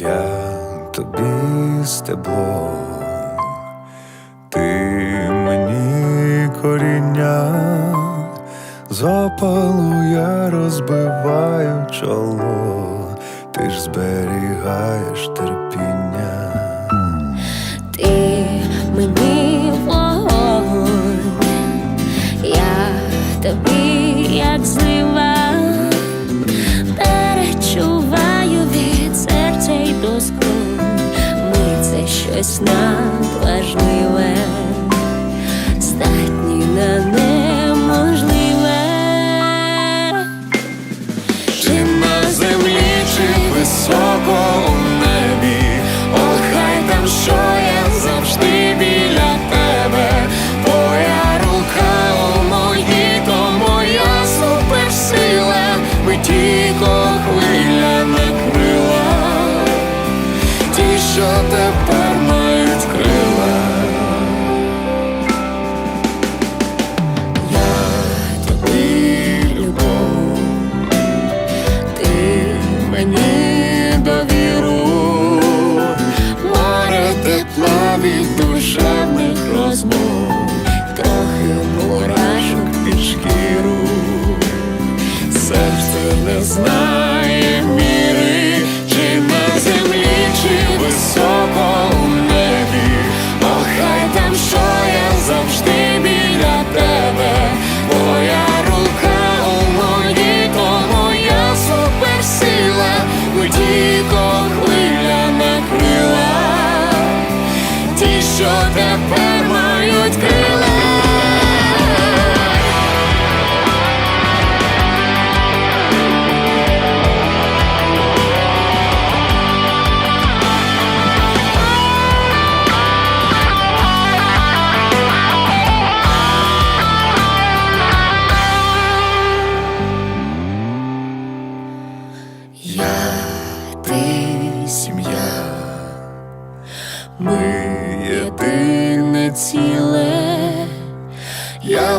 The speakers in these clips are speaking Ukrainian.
Я тобі стебло, ти мені коріння, з я розбиваю чоло, ти ж зберігаєш терпіння. щось надважливе. ті, що тепер мають крила. Yeah.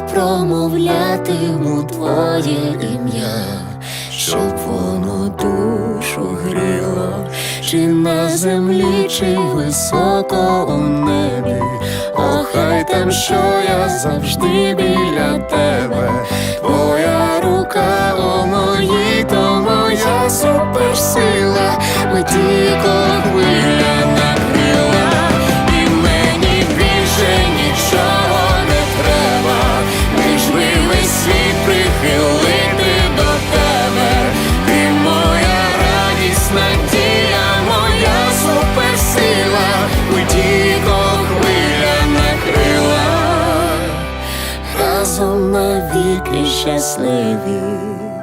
промовлятиму твоє ім'я, щоб воно душу гріло, чи на землі, чи високо у небі, Охай там, що я завжди біля тебе, твоя рука о моїй, то моя супер could just leave you.